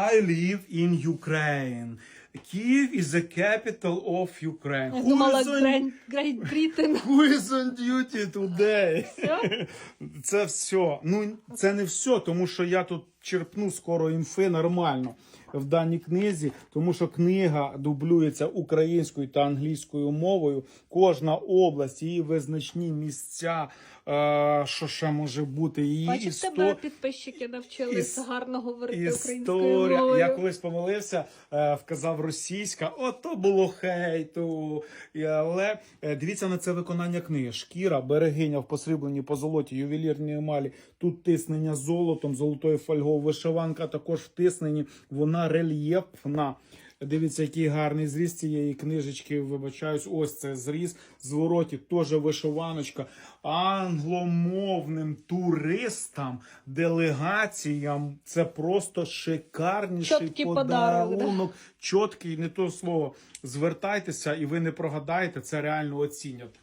I live in Ukraine. Kyiv is the capital of Ukraine. Я Who is on- Грейт, Грейт Брітен. Who is on duty today? Все? Це все. Ну, це не все, тому що я тут черпну скоро інфи нормально в даній книзі, тому що книга дублюється українською та англійською мовою. Кожна область, її визначні місця, е, що ще може бути, її Бачиш, істо- тебе підписчики навчились Іс- гарно говорити українською Історія. мовою. Я колись помилився, е, вказав російська, ото було хейту. Але е, дивіться на це виконання книги. Шкіра, берегиня в посрібленні по золоті, ювелірні емалі. Тут тиснення золотом, золотою фольгою, вишиванка також втиснені. Вона рельєфна. Дивіться, який гарний зріз цієї книжечки. Вибачаюсь, ось це зріз. Звороті теж вишиваночка. Англомовним туристам, делегаціям це просто шикарніший Чоткий подарунок, да. Чоткий, не то слово. Звертайтеся, і ви не прогадаєте, це реально оцінять.